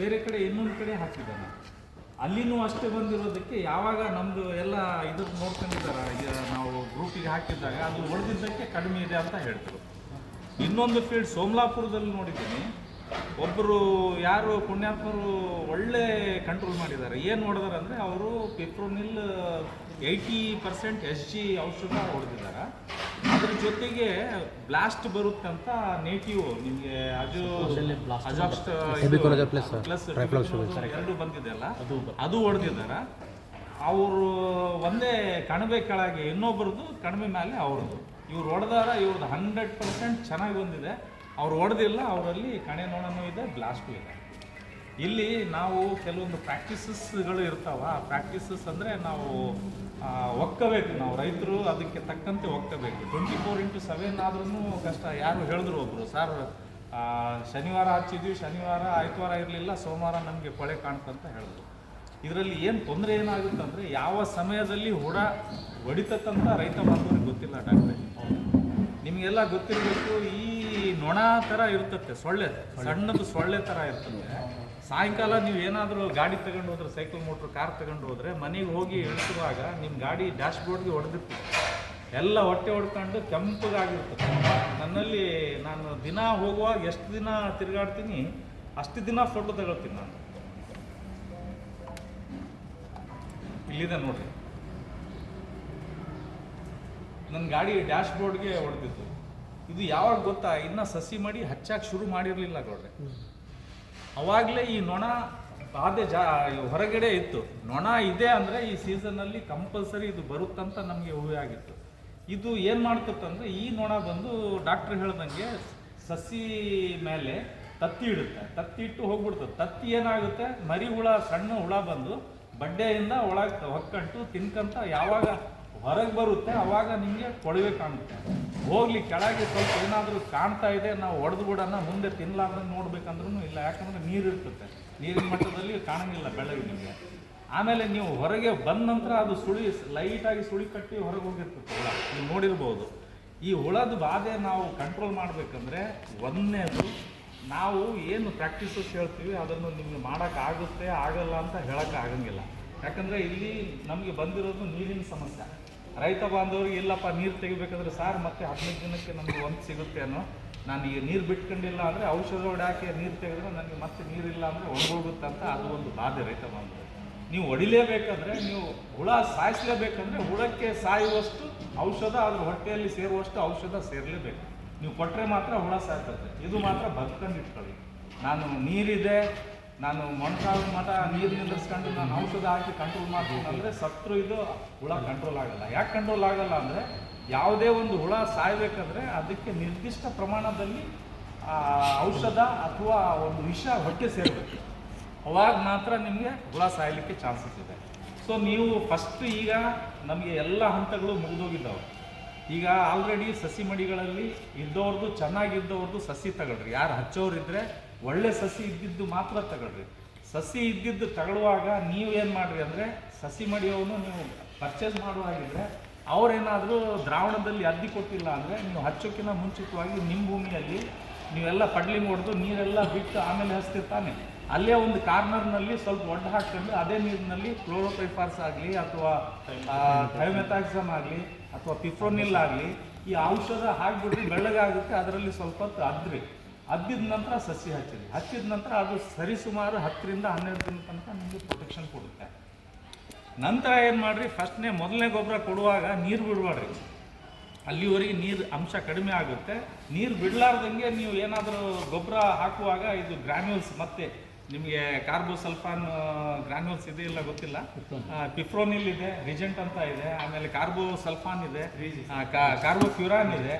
ಬೇರೆ ಕಡೆ ಇನ್ನೊಂದು ಕಡೆ ಹಾಕಿದ್ದಾನೆ ಅಲ್ಲಿನೂ ಅಷ್ಟೇ ಬಂದಿರೋದಕ್ಕೆ ಯಾವಾಗ ನಮ್ಮದು ಎಲ್ಲ ಇದಕ್ಕೆ ನೋಡ್ಕೊಂಡಿದ್ದಾರೆ, ಈಗ ನಾವು ಗ್ರೂಪಿಗೆ ಹಾಕಿದ್ದಾಗ ಅದು ಉಳಿದಿದ್ದಕ್ಕೆ ಕಡಿಮೆ ಇದೆ ಅಂತ ಹೇಳ್ತರು. ಇನ್ನೊಂದು ಫೀಲ್ಡ್ ಸೋಮಲಾಪುರದಲ್ಲಿ ನೋಡಿದ್ದೀನಿ. ಒಬ್ಬರು ಯಾರು ಪುಣ್ಯಾತ್ಮರು ಒಳ್ಳೆ ಕಂಟ್ರೋಲ್ ಮಾಡಿದ್ದಾರೆ. ಏನು ನೋಡಿದಾರೆ ಅಂದರೆ, ಅವರು fipronil eighty percent S G ಔಷಧ ಹೊಡೆದಿದ್ದಾರೆ. ಅದ್ರ ಜೊತೆಗೆ ಬ್ಲಾಸ್ಟ್ ಬರುತ್ತೆ ಅಂತ ನೇಟಿವ್ ನಿಮಗೆ ಅದು ಅಜಾಸ್ಟ್ ಪ್ಲಸ್. ಎರಡು ಬಂದಿದೆಯಲ್ಲ ಅದು ಹೊಡೆದಿದ್ದಾರ. ಅವರು ಒಂದೇ ಕಣಿವೆ ಕೆಳಗೆ ಇನ್ನೊಬ್ಬರದು ಕಣಿವೆ ಮೇಲೆ ಅವ್ರದ್ದು. ಇವ್ರು ಹೊಡೆದಾರ ಇವ್ರದ್ದು ಹಂಡ್ರೆಡ್ ಪರ್ಸೆಂಟ್ ಚೆನ್ನಾಗಿ ಬಂದಿದೆ. ಅವ್ರು ಹೊಡೆದಿಲ್ಲ ಅವರಲ್ಲಿ ಕಣೆ ನೋಣನೂ ಇದೆ ಬ್ಲಾಸ್ಟು ಇದೆ. ಇಲ್ಲಿ ನಾವು ಕೆಲವೊಂದು ಪ್ರಾಕ್ಟೀಸಸ್ಗಳು ಇರ್ತಾವ. ಆ ಪ್ರಾಕ್ಟೀಸಸ್ ಅಂದರೆ ನಾವು ಒಕ್ಕಬೇಕು. ನಾವು ರೈತರು ಅದಕ್ಕೆ ತಕ್ಕಂತೆ ಒಕ್ಕಬೇಕು. ಟ್ವೆಂಟಿ ಫೋರ್ ಇಂಟು ಸೆವೆನ್ ಆದ್ರೂ ಕಷ್ಟ. ಯಾರು ಹೇಳಿದ್ರು ಒಬ್ಬರು ಸರ್ ಶನಿವಾರ ಹಚ್ಚಿದ್ವಿ, ಶನಿವಾರ ಆಯ್ತವಾರ ಇರಲಿಲ್ಲ, ಸೋಮವಾರ ನಮಗೆ ಕೊಳೆ ಕಾಣ್ತಂತ ಹೇಳಿದ್ರು. ಇದರಲ್ಲಿ ಏನು ತೊಂದರೆ ಏನಾಗುತ್ತೆ ಅಂದರೆ ಯಾವ ಸಮಯದಲ್ಲಿ ಹುಡ ಹೊಡಿತಕ್ಕಂಥ ರೈತ ಬಾಂಧವರಿಗೆ ಗೊತ್ತಿಲ್ಲ ಡಾಕ್ಟ್ರೆ. ನಿಮಗೆಲ್ಲ ಗೊತ್ತಿರಬೇಕು, ಈ ನೊಣ ಥರ ಇರ್ತತೆ, ಸೊಳ್ಳೆ. ಸಣ್ಣದು ಸೊಳ್ಳೆ ಥರ ಇರ್ತದೆ ಸಾಯಂಕಾಲ ನೀವು ಏನಾದರೂ ಗಾಡಿ ತಗೊಂಡು ಹೋದ್ರೆ, ಸೈಕಲ್, ಮೋಟ್ರ್, ಕಾರ್ ತಗೊಂಡು ಹೋದರೆ, ಮನೆಗೆ ಹೋಗಿ ಇಳಿಸುವಾಗ ನಿಮ್ಮ ಗಾಡಿ ಡ್ಯಾಶ್ ಬೋರ್ಡ್ಗೆ ಹೊಡೆದಿರ್ತದೆ ಎಲ್ಲ ಹೊಟ್ಟೆ ಹೊಡ್ಕೊಂಡು ಕೆಂಪಗಾಗಿರ್ತದೆ ನನ್ನಲ್ಲಿ ನಾನು ದಿನ ಹೋಗುವಾಗ ಎಷ್ಟು ದಿನ ತಿರುಗಾಡ್ತೀನಿ, ಅಷ್ಟು ದಿನ ಫೋಟೋ ತಗೊಳ್ತೀನಿ ನಾನು. ಇಲ್ಲಿದೆ ನೋಡ್ರಿ. ನನ್ನ ಗಾಡಿ ಡ್ಯಾಶ್ ಬೋರ್ಡ್ಗೆ ಹೊಡೆದಿತ್ತು ಇದು ಯಾವಾಗ ಗೊತ್ತಾ? ಇನ್ನ ಸಸಿ ಮಾಡಿ ಹಚ್ಚಾಕ್ ಶುರು ಮಾಡಿರಲಿಲ್ಲ ಗೌಡ್ರೆ. ಅವಾಗಲೇ ಈ ನೊಣ ಬಾಧೆ ಜಾ ಹೊರಗಡೆ ಇತ್ತು. ನೊಣ ಇದೆ ಅಂದರೆ ಈ ಸೀಸನ್ನಲ್ಲಿ ಕಂಪಲ್ಸರಿ ಇದು ಬರುತ್ತಂತ ನಮಗೆ ಊಹೆ ಆಗಿತ್ತು. ಇದು ಏನು ಮಾಡ್ತಂದ್ರೆ ಈ ನೊಣ ಬಂದು ಡಾಕ್ಟ್ರ್ ಹೇಳ್ದಂಗೆ ಸಸಿ ಮೇಲೆ ತತ್ತಿ ಇಡುತ್ತೆ. ತತ್ತಿ ಇಟ್ಟು ಹೋಗ್ಬಿಡ್ತದೆ. ತತ್ತಿ ಏನಾಗುತ್ತೆ? ಮರಿ ಹುಳ, ಸಣ್ಣ ಹುಳ ಬಂದು ಬಡ್ಡೆಯಿಂದ ಒಳಗೆ ಹೊಕ್ಕಂಟು, ತಿನ್ಕಂತ ಯಾವಾಗ ಹೊರಗೆ ಬರುತ್ತೆ, ಅವಾಗ ನಿಮಗೆ ಕೊಳವೆ ಕಾಣುತ್ತೆ ಹೋಗ್ಲಿ, ಕೆಳಗೆ ಸ್ವಲ್ಪ ಏನಾದರೂ ಕಾಣ್ತಾ ಇದೆ, ನಾವು ಹೊಡೆದು ಬಿಡೋಣ, ಮುಂದೆ ತಿನ್ನಲಾರ್ದಂಗೆ ನೋಡ್ಬೇಕಂದ್ರೂ ಇಲ್ಲ. ಯಾಕಂದ್ರೆ ನೀರು ಇರ್ತದೆ. ನೀರಿನ ಮಟ್ಟದಲ್ಲಿ ಕಾಣಂಗಿಲ್ಲ ಬೆಳಗ್ಗೆ ನಿಮಗೆ. ಆಮೇಲೆ ನೀವು ಹೊರಗೆ ಬಂದ ನಂತರ ಅದು ಸುಳಿ, ಲೈಟಾಗಿ ಸುಳಿ ಕಟ್ಟಿ ಹೊರಗೆ ಹೋಗಿರ್ತದೆ ಹುಳ. ನೀವು ನೋಡಿರ್ಬೋದು. ಈ ಹುಳದ ಬಾಧೆ ನಾವು ಕಂಟ್ರೋಲ್ ಮಾಡಬೇಕಂದ್ರೆ ಒಂದನೇದು, ನಾವು ಏನು ಪ್ರಾಕ್ಟೀಸಸ್ ಹೇಳ್ತೀವಿ, ಅದನ್ನು ನಿಮಗೆ ಮಾಡೋಕ್ಕಾಗುತ್ತೆ ಆಗಲ್ಲ ಅಂತ ಹೇಳೋಕ್ಕಾಗಂಗಿಲ್ಲ ಯಾಕಂದರೆ ಇಲ್ಲಿ ನಮಗೆ ಬಂದಿರೋದು ನೀರಿನ ಸಮಸ್ಯೆ. ರೈತ ಬಾಂಧವರಿಗೆ ಇಲ್ಲಪ್ಪ, ನೀರು ತೆಗಿಬೇಕಾದ್ರೆ ಸಾರ್ ಮತ್ತೆ ಹದಿನೈದು ದಿನಕ್ಕೆ ನಮಗೆ ಒಂದು ಸಿಗುತ್ತೆ ಅನ್ನೋ ನಾನು ಈಗ ನೀರು ಬಿಟ್ಕೊಂಡಿಲ್ಲ ಅಂದರೆ ಔಷಧ ಹೊಡ್ಯಾಕೆ ನೀರು ತೆಗೆದ್ರೆ ನನಗೆ ಮತ್ತೆ ನೀರಿಲ್ಲ ಅಂದರೆ ಒಣಗೋಗುತ್ತೆ ಅಂತ ಅದು ಒಂದು ಬಾಧೆ ರೈತ ಬಾಂಧವರು ನೀವು ಹೊಡಿಲೇಬೇಕಂದ್ರೆ ನೀವು ಹುಳ ಸಾಯಿಸಲೇಬೇಕಂದ್ರೆ ಹುಳಕ್ಕೆ ಸಾಯುವಷ್ಟು ಔಷಧ, ಅದ್ರ ಹೊಟ್ಟೆಯಲ್ಲಿ ಸೇರುವಷ್ಟು ಔಷಧ ಸೇರಲೇಬೇಕು. ನೀವು ಕೊಟ್ಟರೆ ಮಾತ್ರ ಹುಳ ಸಾಯ್ತದೆ. ಇದು ಮಾತ್ರ ಬದುಕೊಂಡು ಇಟ್ಕೊಳ್ಳಿ. ನಾನು ನೀರಿದೆ ನಾನು ಮೊಣಕಾಲ ಮಠ ನೀರು ನಿಲ್ಲಿಸ್ಕೊಂಡು ನಾನು ಔಷಧ ಹಾಕಿ ಕಂಟ್ರೋಲ್ ಮಾಡ್ತೀನಿ ಅಂದರೆ ಸತ್ರು ಇದು ಹುಳ ಕಂಟ್ರೋಲ್ ಆಗಲ್ಲ. ಯಾಕೆ ಕಂಟ್ರೋಲ್ ಆಗಲ್ಲ ಅಂದರೆ ಯಾವುದೇ ಒಂದು ಹುಳ ಸಾಯಬೇಕಂದ್ರೆ ಅದಕ್ಕೆ ನಿರ್ದಿಷ್ಟ ಪ್ರಮಾಣದಲ್ಲಿ ಆ, ಔಷಧ ಅಥವಾ ಒಂದು ವಿಷ ಹೊಟ್ಟೆ ಸೇರಬೇಕು. ಅವಾಗ ಮಾತ್ರ ನಿಮಗೆ ಹುಳ ಸಾಯಲಿಕ್ಕೆ ಚಾನ್ಸಸ್ ಇದೆ. ಸೊ ನೀವು ಫಸ್ಟ್ ಈಗ ನಮಗೆ ಎಲ್ಲ ಹಂತಗಳು ಮುಗಿದೋಗಿದ್ದಾವೆ. ಈಗ ಆಲ್ರೆಡಿ ಸಸಿ ಮಡಿಗಳಲ್ಲಿ ಇದ್ದವ್ರದ್ದು ಚೆನ್ನಾಗಿದ್ದವ್ರದ್ದು ಸಸಿ ತಗೊಳ್ರಿ. ಯಾರು ಹಚ್ಚೋರಿದ್ರೆ ಒಳ್ಳೆ ಸಸಿ ಇದ್ದಿದ್ದು ಮಾತ್ರ ತಗೊಳ್ರಿ. ಸಸಿ ಇದ್ದಿದ್ದು ತಗೊಳ್ಳುವಾಗ ನೀವೇನು ಮಾಡ್ರಿ ಅಂದರೆ ಸಸಿ ಮಡಿಯವನು ನೀವು ಪರ್ಚೇಸ್ ಮಾಡುವಾಗಿದ್ರೆ ಅವರೇನಾದರೂ ದ್ರಾವಣದಲ್ಲಿ ಅದ್ದಿ ಕೊಟ್ಟಿಲ್ಲ ಅಂದರೆ ನೀವು ಹಚ್ಚೋಕ್ಕಿಂತ ಮುಂಚಿತವಾಗಿ ನಿಮ್ಮ ಭೂಮಿಯಲ್ಲಿ ನೀವೆಲ್ಲ ಪಡ್ಲಿಂಗ್ ಹೊಡೆದು ನೀರೆಲ್ಲ ಬಿಟ್ಟು ಆಮೇಲೆ ಹಸ್ತಿರ್ತಾನೆ. ಅಲ್ಲೇ ಒಂದು ಕಾರ್ನರ್ನಲ್ಲಿ ಸ್ವಲ್ಪ ಒಡ್ಡ ಹಾಕ್ಕೊಂಡು ಅದೇ ನೀರಿನಲ್ಲಿ ಕ್ಲೋರೋಪೈಫಾರ್ಸ್ ಆಗಲಿ ಅಥವಾ ಥೈಮೆಥಾಕ್ಸಮ್ ಆಗಲಿ ಅಥವಾ ಪಿಫ್ರೋನಿಲ್ ಆಗಲಿ ಈ ಔಷಧ ಹಾಕ್ಬಿಟ್ರೆ ಬೆಳ್ಳಗಾಗುತ್ತೆ ಅದರಲ್ಲಿ ಸ್ವಲ್ಪ ಹೊತ್ತು ಅದ್ರಿ. ಅದ್ದಿದ ನಂತರ ಸಸಿ ಹಚ್ಚಿರಿ. ಹಚ್ಚಿದ ನಂತರ ಅದು ಸರಿಸುಮಾರು ಹತ್ತರಿಂದ ಹನ್ನೆರಡು ದಿನ ತನಕ ನಿಮಗೆ ಪ್ರೊಟೆಕ್ಷನ್ ಕೊಡುತ್ತೆ. ನಂತರ ಏನು ಮಾಡಿರಿ? ಫಸ್ಟ್ನೇ ಮೊದಲನೇ ಗೊಬ್ಬರ ಕೊಡುವಾಗ ನೀರು ಬಿಡಬೇಡ್ರಿ. ಅಲ್ಲಿವರೆಗೆ ನೀರು ಅಂಶ ಕಡಿಮೆ ಆಗುತ್ತೆ. ನೀರು ಬಿಡಲಾರ್ದಂಗೆ ನೀವು ಏನಾದರೂ ಗೊಬ್ಬರ ಹಾಕುವಾಗ ಇದು ಗ್ರ್ಯಾನ್ಯೂಲ್ಸ್ ಮತ್ತೆ ನಿಮಗೆ ಕಾರ್ಬೋಸಲ್ಫಾನ್ ಗ್ರಾನ್ಯೂಲ್ಸ್ ಇದೆ ಇಲ್ಲ ಗೊತ್ತಿಲ್ಲ. ಪಿಫ್ರೋನಿಲ್ ಇದೆ ರಿಜೆಂಟ್ ಅಂತ ಇದೆ, ಆಮೇಲೆ ಕಾರ್ಬೋಸಲ್ಫಾನ್ ಇದೆ ಕಾರ್ಬೋಫ್ಯೂರಾನ್ ಇದೆ.